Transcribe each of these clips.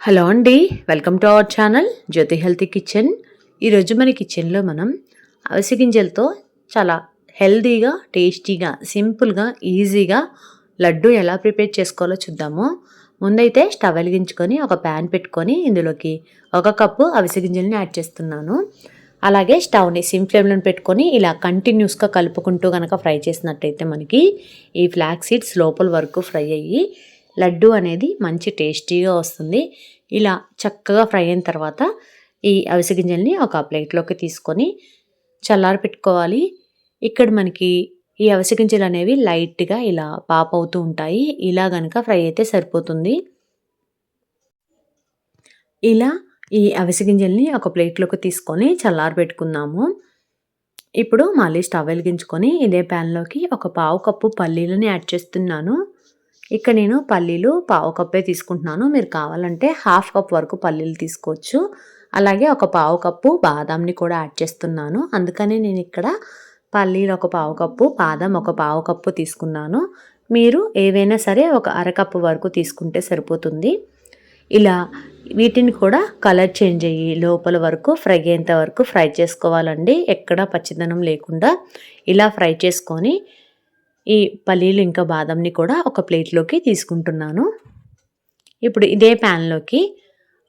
Hello అండి welcome to our channel Jyothi healthy kitchen. ఈరోజు మన కిచెన్లో మనం అవిసె గింజలతో చాలా హెల్తీగా టేస్టీగా సింపుల్గా ఈజీగా లడ్డు ఎలా ప్రిపేర్ చేసుకోవాలో చూద్దాము. ముందైతే స్టవ్ వెలిగించుకొని ఒక ప్యాన్ పెట్టుకొని ఇందులోకి ఒక కప్పు అవిసె గింజల్ని యాడ్ చేస్తున్నాను. అలాగే స్టవ్ని సిమ్ ఫ్లేమ్లో పెట్టుకొని ఇలా కంటిన్యూస్గా కలుపుకుంటూ కనుక ఫ్రై చేసినట్టయితే మనకి ఈ ఫ్లాక్ సీడ్స్ లోపల వరకు ఫ్రై అయ్యి లడ్డు అనేది మంచి టేస్టీగా వస్తుంది. ఇలా చక్కగా ఫ్రై అయిన తర్వాత ఈ అవిసె గింజల్ని ఒక ప్లేట్లోకి తీసుకొని చల్లారి పెట్టుకోవాలి. ఇక్కడ మనకి ఈ అవిసె గింజలు అనేవి లైట్గా ఇలా పాప్ అవుతూ ఉంటాయి. ఇలా కనుక ఫ్రై అయితే సరిపోతుంది. ఇలా ఈ అవిసె గింజల్ని ఒక ప్లేట్లోకి తీసుకొని చల్లారి పెట్టుకుందాము. ఇప్పుడు మళ్ళీ స్టవ్ వెలిగించుకొని ఇదే ప్యాన్లోకి ఒక పావు కప్పు పల్లీలని యాడ్ చేస్తున్నాను. ఇక్కడ నేను పల్లీలు పావు కప్పే తీసుకుంటున్నాను. మీరు కావాలంటే హాఫ్ కప్ వరకు పల్లీలు తీసుకోవచ్చు. అలాగే ఒక పావు కప్పు బాదాంని కూడా యాడ్ చేస్తున్నాను. అందుకనే నేను ఇక్కడ పల్లీలు ఒక పావు కప్పు బాదం ఒక పావు కప్పు తీసుకున్నాను. మీరు ఏవైనా సరే ఒక అరకప్పు వరకు తీసుకుంటే సరిపోతుంది. ఇలా వీటిని కూడా కలర్ చేంజ్ అయ్యి లోపల వరకు ఫ్రై అయ్యేంత వరకు ఫ్రై చేసుకోవాలండి. ఎక్కడ పచ్చిదనం లేకుండా. ఇలా ఫ్రై చేసుకొని ఈ పల్లీలు ఇంకా బాదంని కూడా ఒక ప్లేట్లోకి తీసుకుంటున్నాను. ఇప్పుడు ఇదే ప్యాన్లోకి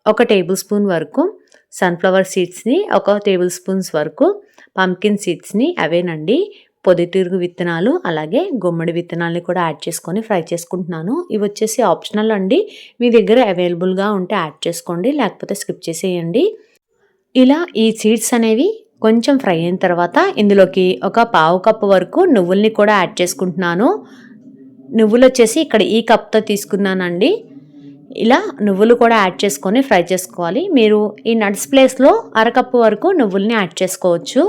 ఒక టేబుల్ స్పూన్ వరకు సన్ఫ్లవర్ సీడ్స్ని ఒక టేబుల్ స్పూన్స్ వరకు పంకిన్ సీడ్స్ని అవేనండి. పొద్దుతిరుగు విత్తనాలు అలాగే గుమ్మడి విత్తనాలని కూడా యాడ్ చేసుకొని ఫ్రై చేసుకుంటున్నాను. ఇవి వచ్చేసి ఆప్షనల్ అండి. మీ దగ్గర అవైలబుల్గా ఉంటే యాడ్ చేసుకోండి లేకపోతే స్కిప్ చేసేయండి. ఇలా ఈ సీడ్స్ అనేవి కొంచెం ఫ్రై అయిన తర్వాత ఇందులోకి ఒక పావు కప్పు వరకు నువ్వుల్ని కూడా యాడ్ చేసుకుంటున్నాను. నువ్వులు వచ్చేసి ఇక్కడ ఈ కప్తో తీసుకున్నానండి. ఇలా నువ్వులు కూడా యాడ్ చేసుకొని ఫ్రై చేసుకోవాలి. మీరు ఈ నట్స్ ప్లేస్లో అరకప్పు వరకు నువ్వుల్ని యాడ్ చేసుకోవచ్చు.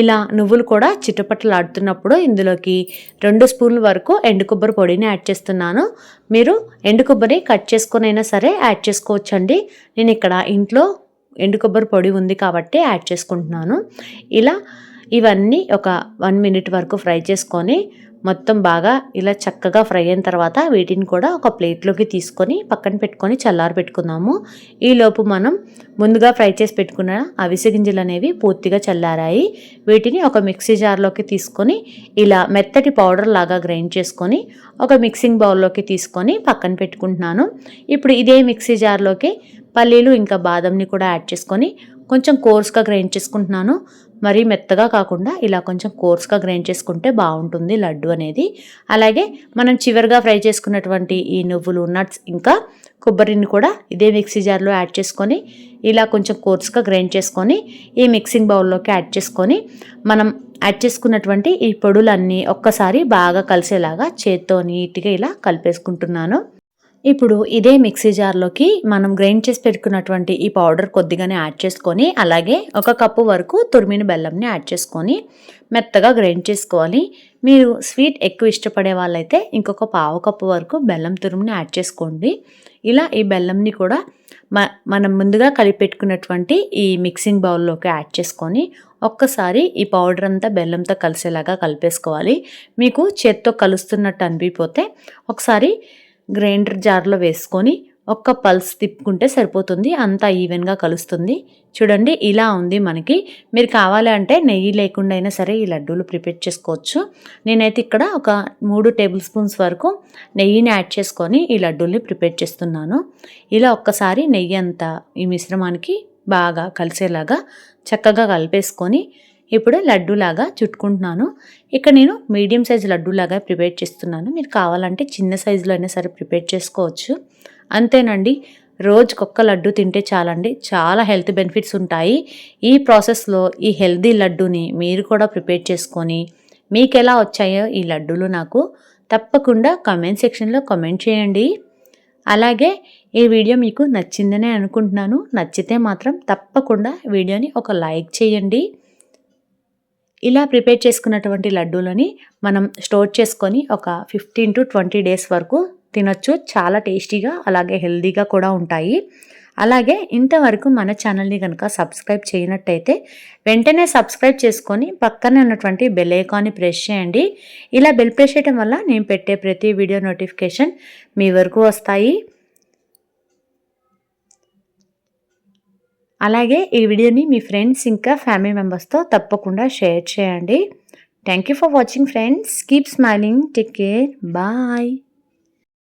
ఇలా నువ్వులు కూడా చిట్టుపట్టలాడుతున్నప్పుడు ఇందులోకి రెండు స్పూన్ల వరకు ఎండు కొబ్బరి పొడిని యాడ్ చేస్తున్నాను. మీరు ఎండు కొబ్బరి కట్ చేసుకునైనా సరే యాడ్ చేసుకోవచ్చండి. నేను ఇక్కడ ఇంట్లో ఎండు కొబ్బరి పొడి ఉంది కాబట్టి యాడ్ చేసుకుంటున్నాను. ఇలా ఇవన్నీ ఒక వన్ మినిట్ వరకు ఫ్రై చేసుకొని మొత్తం బాగా ఇలా చక్కగా ఫ్రై అయిన తర్వాత వీటిని కూడా ఒక ప్లేట్లోకి తీసుకొని పక్కన పెట్టుకొని చల్లారి పెట్టుకుందాము. ఈలోపు మనం ముందుగా ఫ్రై చేసి పెట్టుకున్న అవిసె గింజలు అనేవి పూర్తిగా చల్లారాయి. వీటిని ఒక మిక్సీ జార్లోకి తీసుకొని ఇలా మెత్తటి పౌడర్ లాగా గ్రైండ్ చేసుకొని ఒక మిక్సింగ్ బౌల్లోకి తీసుకొని పక్కన పెట్టుకుంటున్నాను. ఇప్పుడు ఇదే మిక్సీ జార్లోకి పల్లీలు ఇంకా బాదంని కూడా యాడ్ చేసుకొని కొంచెం కోర్స్గా గ్రైండ్ చేసుకుంటున్నాను. మరీ మెత్తగా కాకుండా ఇలా కొంచెం కోర్స్గా గ్రైండ్ చేసుకుంటే బాగుంటుంది లడ్డు అనేది. అలాగే మనం చివరిగా ఫ్రై చేసుకున్నటువంటి ఈ నువ్వులు నట్స్ ఇంకా కొబ్బరిని కూడా ఇదే మిక్సీ జార్లో యాడ్ చేసుకొని ఇలా కొంచెం కోర్స్గా గ్రైండ్ చేసుకొని ఈ మిక్సింగ్ బౌల్లోకి యాడ్ చేసుకొని మనం యాడ్ చేసుకున్నటువంటి ఈ పొడులన్నీ ఒక్కసారి బాగా కలిసేలాగా చేత్తో నీట్గా ఇలా కలిపేసుకుంటున్నాను. ఇప్పుడు ఇదే మిక్సీ జార్లోకి మనం గ్రైండ్ చేసి పెట్టుకున్నటువంటి ఈ పౌడర్ కొద్దిగానే యాడ్ చేసుకొని అలాగే ఒక కప్పు వరకు తురిమిన బెల్లంని యాడ్ చేసుకొని మెత్తగా గ్రైండ్ చేసుకోవాలి. మీరు స్వీట్ ఎక్కువ ఇష్టపడే వాళ్ళైతే ఇంకొక పావు కప్పు వరకు బెల్లం తురుముని యాడ్ చేసుకోండి. ఇలా ఈ బెల్లంని కూడా మనం ముందుగా కలిపెట్టుకున్నటువంటి ఈ మిక్సింగ్ బౌల్లోకి యాడ్ చేసుకొని ఒక్కసారి ఈ పౌడర్ అంతా బెల్లంతో కలిసేలాగా కలిపేసుకోవాలి. మీకు చేత్తో కలుస్తున్నట్టు అనిపిపోతే ఒకసారి గ్రైండర్ జార్లో వేసుకొని ఒక్క పల్స్ తిప్పుకుంటే సరిపోతుంది. అంతా ఈవెన్గా కలుస్తుంది. చూడండి ఇలా ఉంది మనకి. మీరు కావాలి అంటే నెయ్యి లేకుండా అయినా సరే ఈ లడ్డూలు ప్రిపేర్ చేసుకోవచ్చు. నేనైతే ఇక్కడ ఒక మూడు టేబుల్ స్పూన్స్ వరకు నెయ్యిని యాడ్ చేసుకొని ఈ లడ్డూల్ని ప్రిపేర్ చేస్తున్నాను. ఇలా ఒక్కసారి నెయ్యి అంతా ఈ మిశ్రమానికి బాగా కలిసేలాగా చక్కగా కలిపేసుకొని ఇప్పుడు లడ్డూలాగా చుట్టుకుంటున్నాను. ఇక్కడ నేను మీడియం సైజ్ లడ్డూలాగా ప్రిపేర్ చేస్తున్నాను. మీరు కావాలంటే చిన్న సైజులో అయినా సరే ప్రిపేర్ చేసుకోవచ్చు. అంతేనండి రోజుకొక్క లడ్డు తింటే చాలండి. చాలా హెల్త్ బెనిఫిట్స్ ఉంటాయి. ఈ ప్రాసెస్లో ఈ హెల్తీ లడ్డూని మీరు కూడా ప్రిపేర్ చేసుకొని మీకు ఎలా వచ్చాయో ఈ లడ్డూలు నాకు తప్పకుండా కమెంట్ సెక్షన్లో కమెంట్ చేయండి. అలాగే ఈ వీడియో మీకు నచ్చిందనే అనుకుంటున్నాను. నచ్చితే మాత్రం తప్పకుండా వీడియోని ఒక లైక్ చేయండి. ఇలా ప్రిపేర్ చేసుకున్నటువంటి లడ్డూలని మనం స్టోర్ చేసుకొని ఒక ఫిఫ్టీన్ టు ట్వంటీ డేస్ వరకు తినొచ్చు. చాలా టేస్టీగా అలాగే హెల్దీగా కూడా ఉంటాయి. అలాగే ఇంతవరకు మన ఛానల్ని కనుక సబ్స్క్రైబ్ చేయనట్టయితే వెంటనే సబ్స్క్రైబ్ చేసుకొని పక్కనే ఉన్నటువంటి బెల్ ఐకాన్ని ప్రెస్ చేయండి. ఇలా బెల్ ప్రెస్ చేయడం వల్ల నేను పెట్టే ప్రతి వీడియో నోటిఫికేషన్ మీ వరకు వస్తాయి. అలాగే ఈ వీడియోని మీ ఫ్రెండ్స్ ఇంకా ఫ్యామిలీ మెంబర్స్తో తప్పకుండా షేర్ చేయండి. Thank you for watching friends. Keep smiling. Take care. Bye.